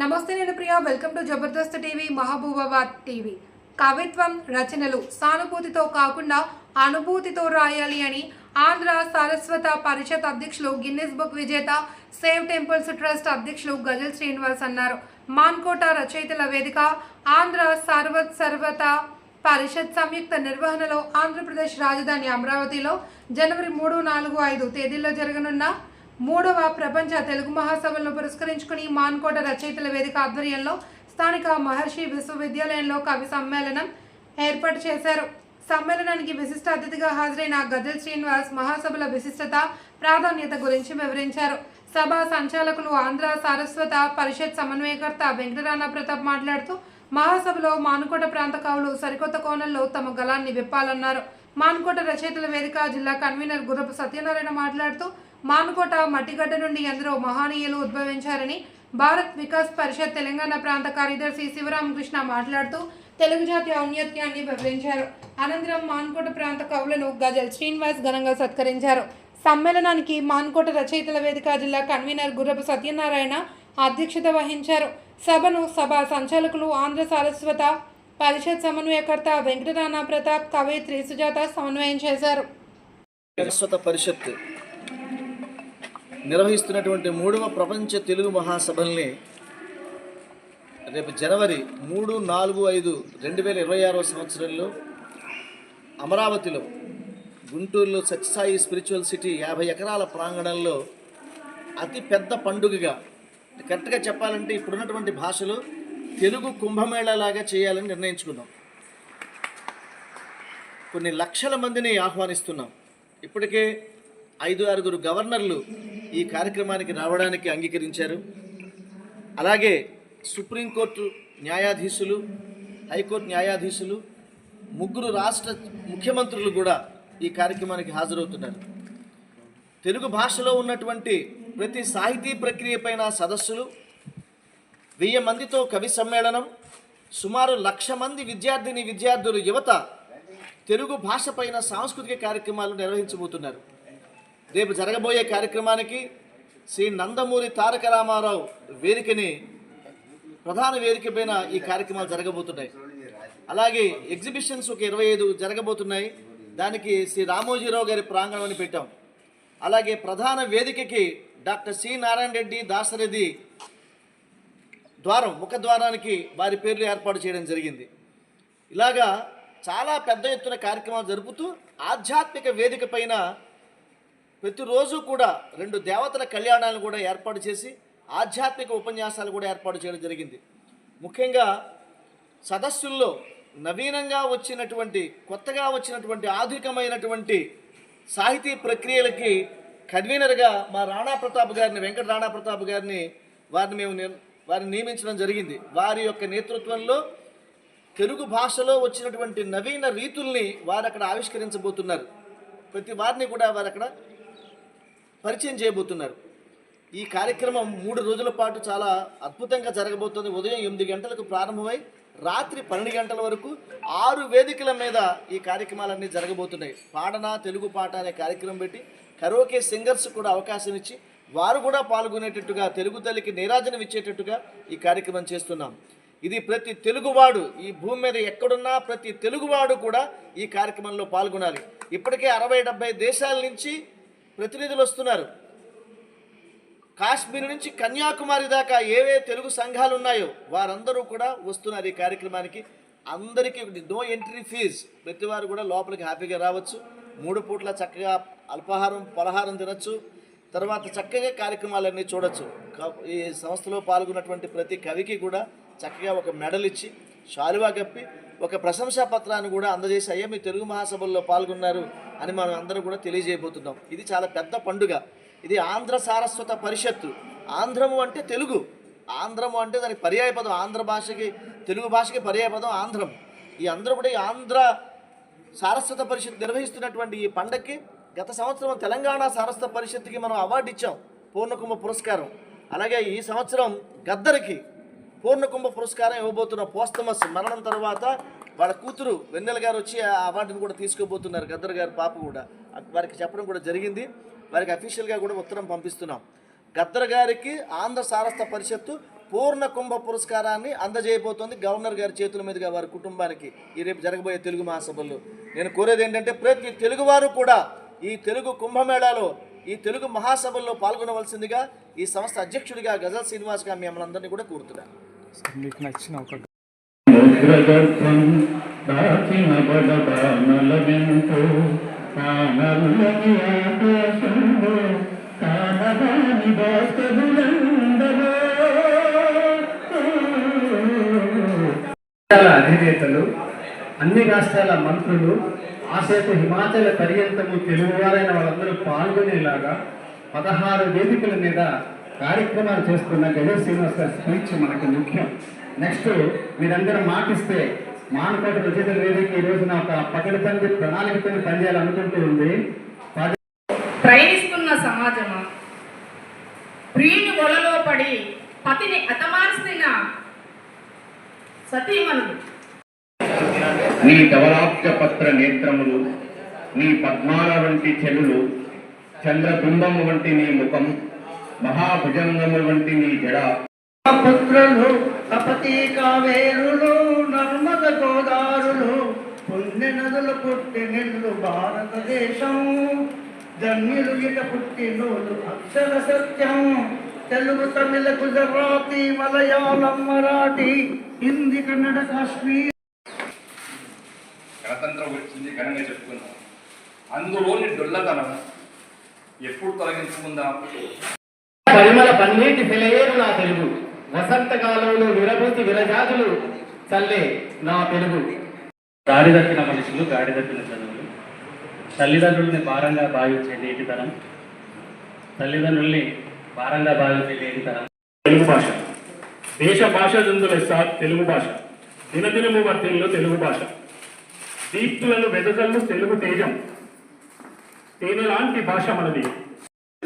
నమస్తే నేను Priya. Welcome to Jabardasth TV Mahabubabad TV. కవిత్వం రచనలు సానుభూతితో కాకుండా అనుభూతితో రాయాలి అని ఆంధ్ర సారస్వత పరిషత్ అధ్యక్షులు గిన్నిస్ బుక్ విజేత సేవ్ టెంపుల్స్ ట్రస్ట్ అధ్యక్షులు గజల్ శ్రీనివాస్ అన్నారు. మాన్కోట రచయితల వేదిక ఆంధ్ర సర్వత్ సర్వత పరిషత్ సంయుక్త నిర్వహణలో ఆంధ్రప్రదేశ్ రాజధాని అమరావతిలో జనవరి మూడు నాలుగు ఐదు తేదీల్లో జరగనున్న మూడవ ప్రపంచ తెలుగు మహాసభలను పురస్కరించుకుని మాన్కోట రచయితల వేదిక ఆధ్వర్యంలో స్థానిక మహర్షి విశ్వవిద్యాలయంలో కవి సమ్మేళనం ఏర్పాటు చేశారు. సమ్మేళనానికి విశిష్ట అతిథిగా హాజరైన గజల్ శ్రీనివాస్ మహాసభల విశిష్టత ప్రాధాన్యత గురించి వివరించారు. సభ సంచాలకులు ఆంధ్ర సారస్వత పరిషత్ సమన్వయకర్త వెంకటరాణ ప్రతాప్ మాట్లాడుతూ మహాసభలో మానుకోట ప్రాంత కవులు సరికొత్త కోణంలో తమ గలాన్ని విప్పాలన్నారు. మానుకోట రచయితల వేదిక జిల్లా కన్వీనర్ గుర్రపు సత్యనారాయణ మాట్లాడుతూ మానుకోట మట్టిగడ్డ నుండి ఎందరో మహనీయులు ఉద్భవించారని భారత్ వికాస్ పరిషత్ తెలంగాణ ప్రాంత కార్యదర్శి శివరామకృష్ణ మాట్లాడుతూ తెలుగు జాతి ఔన్నత్యాన్ని వివరించారు. అనంతరం మాన్కోట ప్రాంత కవులను గజల్ శ్రీనివాస్ ఘనంగా సత్కరించారు. సమ్మేళనానికి మాన్కోట రచయితల వేదిక జిల్లా కన్వీనర్ గుర్రపు సత్యనారాయణ అధ్యక్షత వహించారు. సభను సభ సంచాలకులు ఆంధ్ర సారస్వత పరిషత్ సమన్వయకర్త వెంకటరాణ ప్రతాప్ కవయిత్రి సుజాత సమన్వయం చేశారు. సరస్వత పరిషత్ నిర్వహిస్తున్నటువంటి మూడవ ప్రపంచ తెలుగు మహాసభల్ని రేపు జనవరి మూడు నాలుగు ఐదు రెండు వేల ఇరవై ఆరో సంవత్సరంలో అమరావతిలో గుంటూరులో సత్యసాయి స్పిరిచువల్ సిటీ యాభై ఎకరాల ప్రాంగణంలో అతి పెద్ద పండుగగా కరెక్ట్గా చెప్పాలంటే ఇప్పుడున్నటువంటి భాషలో తెలుగు కుంభమేళలాగా చేయాలని నిర్ణయించుకున్నాం. కొన్ని లక్షల మందిని ఆహ్వానిస్తున్నాం. ఇప్పటికే ఐదు ఆరుగురు గవర్నర్లు ఈ కార్యక్రమానికి రావడానికి అంగీకరించారు. అలాగే సుప్రీంకోర్టు న్యాయాధీశులు హైకోర్టు న్యాయాధీశులు ముగ్గురు రాష్ట్ర ముఖ్యమంత్రులు కూడా ఈ కార్యక్రమానికి హాజరవుతున్నారు. తెలుగు భాషలో ఉన్నటువంటి ప్రతి సాహితీ ప్రక్రియపైన సదస్సులు వెయ్యి మందితో కవి సమ్మేళనం సుమారు లక్ష మంది విద్యార్థిని విద్యార్థులు యువత తెలుగు భాషపైన సాంస్కృతిక కార్యక్రమాలు నిర్వహించబోతున్నారు. రేపు జరగబోయే కార్యక్రమానికి శ్రీ నందమూరి తారక రామారావు వేదికని ప్రధాన వేదిక పైన ఈ కార్యక్రమాలు జరగబోతున్నాయి. అలాగే ఎగ్జిబిషన్స్ ఒక ఇరవై ఐదు జరగబోతున్నాయి. దానికి శ్రీ రామోజీరావు గారి ప్రాంగణం అని పెట్టాం. అలాగే ప్రధాన వేదికకి డాక్టర్ సి నారాయణ రెడ్డి దాసరెడ్డి ద్వారం ముఖద్వారానికి వారి పేర్లు ఏర్పాటు చేయడం జరిగింది. ఇలాగా చాలా పెద్ద ఎత్తున కార్యక్రమాలు జరుపుతూ ఆధ్యాత్మిక వేదిక పైన ప్రతిరోజు కూడా రెండు దేవతల కళ్యాణాలను కూడా ఏర్పాటు చేసి ఆధ్యాత్మిక ఉపన్యాసాలు కూడా ఏర్పాటు చేయడం జరిగింది. ముఖ్యంగా సదస్సుల్లో నవీనంగా వచ్చినటువంటి కొత్తగా వచ్చినటువంటి ఆధునికమైనటువంటి సాహితీ ప్రక్రియలకి కన్వీనర్గా మా రాణా ప్రతాప్ గారిని వెంకట రాణా ప్రతాప్ గారిని వారిని మేము వారిని నియమించడం జరిగింది. వారి యొక్క నేతృత్వంలో తెలుగు భాషలో వచ్చినటువంటి నవీన రీతుల్ని వారు అక్కడ ఆవిష్కరించబోతున్నారు. ప్రతి వారిని కూడా వారు అక్కడ పరిచయం చేయబోతున్నారు. ఈ కార్యక్రమం మూడు రోజుల పాటు చాలా అద్భుతంగా జరగబోతుంది. ఉదయం ఎనిమిది గంటలకు ప్రారంభమై రాత్రి పన్నెండు గంటల వరకు ఆరు వేదికల మీద ఈ కార్యక్రమాలన్నీ జరగబోతున్నాయి. పాడన తెలుగు పాట అనే కార్యక్రమం పెట్టి కరోకే సింగర్స్ కూడా అవకాశం ఇచ్చి వారు కూడా పాల్గొనేటట్టుగా తెలుగు తల్లికి నీరాజనం ఇచ్చేటట్టుగా ఈ కార్యక్రమం చేస్తున్నాం. ఇది ప్రతి తెలుగువాడు ఈ భూమి మీద ఎక్కడున్నా ప్రతి తెలుగువాడు కూడా ఈ కార్యక్రమంలో పాల్గొనాలి. ఇప్పటికే అరవై డెబ్బై దేశాల నుంచి ప్రతినిధులు వస్తున్నారు. కాశ్మీర్ నుంచి కన్యాకుమారి దాకా ఏవే తెలుగు సంఘాలు ఉన్నాయో వారందరూ కూడా వస్తున్నారు ఈ కార్యక్రమానికి. అందరికీ నో ఎంట్రీ ఫీజ్. ప్రతి వారు కూడా లోపలికి హ్యాపీగా రావచ్చు. మూడు పూట్ల చక్కగా అల్పాహారం పలహారం తినచ్చు. తర్వాత చక్కగా కార్యక్రమాలన్నీ చూడొచ్చు. ఈ సంస్థలో పాల్గొన్నటువంటి ప్రతి కవికి కూడా చక్కగా ఒక మెడల్ ఇచ్చి శాలువా కప్పి ఒక ప్రశంసా పత్రాన్ని కూడా అందజేసి అయ్యా మీ తెలుగు మహాసభల్లో పాల్గొన్నారు అని మనం అందరూ కూడా తెలియజేయబోతున్నాం. ఇది చాలా పెద్ద పండుగ. ఇది ఆంధ్ర సారస్వత పరిషత్తు. ఆంధ్రము అంటే తెలుగు. ఆంధ్రము అంటే దానికి పర్యాయ పదం. ఆంధ్ర భాషకి తెలుగు భాషకి పర్యాయ పదం ఆంధ్రం. ఈ అందరూ కూడా ఈ ఆంధ్ర సారస్వత పరిషత్ నిర్వహిస్తున్నటువంటి ఈ పండక్కి గత సంవత్సరం తెలంగాణ సారస్వత పరిషత్కి మనం అవార్డు ఇచ్చాం పూర్ణకుంభ పురస్కారం. అలాగే ఈ సంవత్సరం గద్దరికి పూర్ణకుంభ పురస్కారం ఇవ్వబోతున్న పోస్తమస్ మరణం తర్వాత వాళ్ళ కూతురు వెన్నెల గారు వచ్చి ఆ అవార్డును కూడా తీసుకోబోతున్నారు గద్దర్ గారు పాప కూడా. వారికి చెప్పడం కూడా జరిగింది. వారికి అఫీషియల్గా కూడా ఉత్తరం పంపిస్తున్నాం. గద్దర్ గారికి ఆంధ్ర సారస్వత పరిషత్తు పూర్ణ కుంభ పురస్కారాన్ని అందజేయబోతోంది. గవర్నర్ గారి చేతుల మీదుగా వారి కుటుంబానికి ఈ రేపు జరగబోయే తెలుగు మహాసభల్లో. నేను కోరేది ఏంటంటే ప్రతి తెలుగువారు కూడా ఈ తెలుగు కుంభమేళాలో ఈ తెలుగు మహాసభల్లో పాల్గొనవలసిందిగా ఈ సంస్థ అధ్యక్షుడిగా గజల్ శ్రీనివాస్గా మిమ్మల్ని అందరినీ కూడా కోరుతున్నాను మీకు నచ్చిన ఒక అధినేతలు అన్ని రాష్ట్రాల మంత్రులు ఆసేపు హిమాచల పర్యంతము తెలుగువారైన వాళ్ళందరూ పాల్గొనేలాగా పదహారు వేదికల మీద కార్యక్రమాలు చేస్తున్న గజల్ శ్రీనివాస్ గారి స్పీచ్ మనకు ముఖ్యం. నెక్స్ట్ మీరందరూ మాటిస్తే మానకోట రచయితల వేదిక ఈ రోజున ఒక పకడ్బందీ ప్రణాళికతో పనిచేయాలనుకుంటూ ఉంది. పది- ప్రయాణిస్తున్న సమాజమా? ప్రియుని వలలో పడి పతిని అతమార్చిన సతీమణులు. నీ ధవలాబ్జ పత్ర నేత్రములు నీ పద్మాల వంటి చెలులు చంద్రబింబము వంటి నీ ముఖం మహాభుజంగము వంటి నీ జడ. పుత్రులు తపతి కావేరులు నర్మద గోదారులు పుణ్య నదులు పుట్టి నిన్ను భారతదేశం. జన్యులు ఇట పుట్టి నోలు అక్షర సత్యం. తెలుగు తమిళ గుజరాతీ మలయాళం మరాఠీ హిందీ కన్నడ కాశ్మీర్. ఘనంగా చెప్పుకుందాం. అందులోని డొల్లతనం ఎప్పుడు తొలగించుకుందాం? పరిమళ పన్నీటి సెలయేరు నా తెలుగు. వసంత కాలంలో విరబూసి విరజాజులు చల్లే నా తెలుగు. గాడిదప్పిన మనుషులు గాడిదప్పిన చదువులు. తల్లిదండ్రుల్ని భారంగా భావించే నేటితనం తల్లిదండ్రుల్ని భారంగా భావించే నేటితనం తెలుగు భాష. దేశ భాష జంతులెస్స తెలుగు భాష. దినదినము వర్తిల్లు తెలుగు భాష. దీప్తులను వెదజల్లు తెలుగు తేజం. తేనె లాంటి భాష మనది.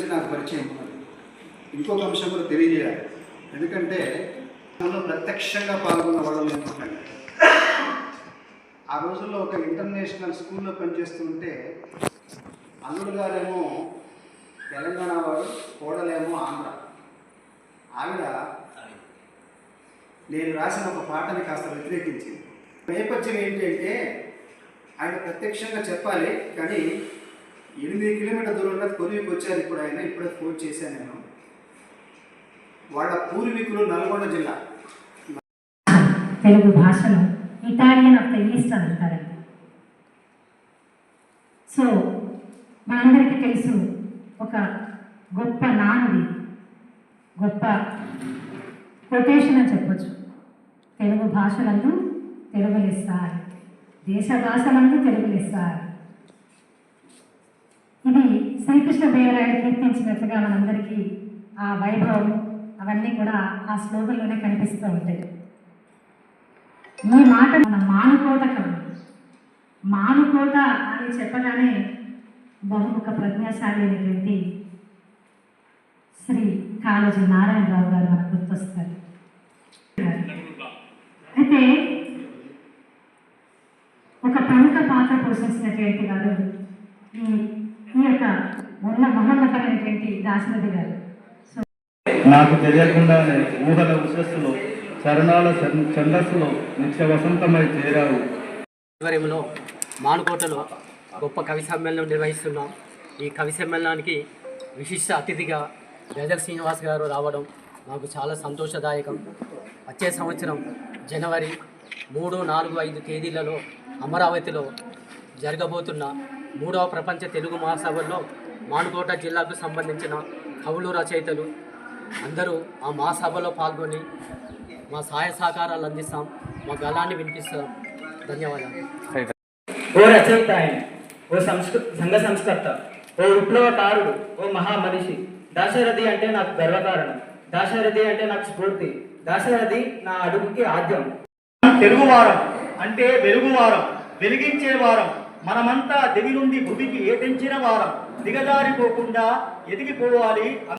నాకు పరిచయం ఇంకొక అంశం కూడా తెలియజేయాలి. ఎందుకంటే అందులో ప్రత్యక్షంగా పాల్గొన్న వాళ్ళు ఎందుకంటే ఆ రోజుల్లో ఒక ఇంటర్నేషనల్ స్కూల్లో పనిచేస్తుంటే అల్లుడు గారేమో తెలంగాణ వాడు కోడలేమో ఆంధ్ర. ఆవిడ నేను రాసిన ఒక పాటని కాస్త వ్యతిరేకించింది. నేపథ్యం ఏంటంటే ఆయన ప్రత్యక్షంగా చెప్పాలి కానీ ఎనిమిది కిలోమీటర్ దూరంలో కొరివికి వచ్చారు ఇప్పుడు ఆయన ఇప్పుడే ఫోన్ చేశాను నేను. వాళ్ళ పూర్వీకులు నల్గొండ జిల్లా. తెలుగు భాషను ఇటాలియన్ ఆఫ్ ద ఈస్ట్ అంటారండి సో మనందరికీ తెలుసు ఒక గొప్ప నానుడి గొప్ప కొటేషన్ అని చెప్పొచ్చు. తెలుగు భాషలందు తెలుగు దేశ భాషలందు తెలుగు లెస్సారు ఇది శ్రీకృష్ణ దేవరాయలు కీర్తించినట్లుగా మనందరికీ ఆ వైభవం అవన్నీ కూడా ఆ శ్లోకంలోనే కనిపిస్తూ ఉంటాయి ఈ మాట మన మానుకోట కవి మానుకోట అని చెప్పగానే బహుముఖ ప్రజ్ఞాశాలి అయినటువంటి శ్రీ కాళోజీ నారాయణరావు గారు మనకు గుర్తొస్తారు. పాత్ర పోషించినటువంటి గారు ఈ ఈ యొక్క ఉన్న మహోన్నతమైనటువంటి దాశరథి గారు. నాకు తెలియకుండానే ఊహల ఉషస్సులో చరణాల ఛందస్సులో నిత్య వసంతమై చేరావు. ఆధ్వర్యంలో మానుకోటలో గొప్ప కవి సమ్మేళనం నిర్వహిస్తున్నాం. ఈ కవి సమ్మేళనానికి విశిష్ట అతిథిగా గజల్ శ్రీనివాస్ గారు రావడం మాకు చాలా సంతోషదాయకం. వచ్చే సంవత్సరం జనవరి మూడు నాలుగు ఐదు తేదీలలో అమరావతిలో జరగబోతున్న మూడవ ప్రపంచ తెలుగు మహాసభల్లో మానుకోట జిల్లాకు సంబంధించిన కవులు రచయితలు అందరూ ఆ మహాసభలో పాల్గొని మా సహాయ సహకారాలు అందిస్తాం. మా గలాన్ని వినిపిస్తాం. ధన్యవాదాలు. ఓ రచయిత ఆయన ఓ సంస్కృ సంఘ సంస్కర్త ఓ విప్లవకారుడు ఓ మహామనిషి. దాశరథి అంటే నాకు గర్వకారణం. దాశరథి అంటే నాకు స్ఫూర్తి. దాశరథి నా అడుగుకి ఆద్యం. తెలుగు వారం అంటే వెలుగు వారం వెలిగించే వారం. మనమంతా దివి నుండి భువికి ఏటించిన వారం. దిగజారిపోకుండా ఎదిగిపోవాలి.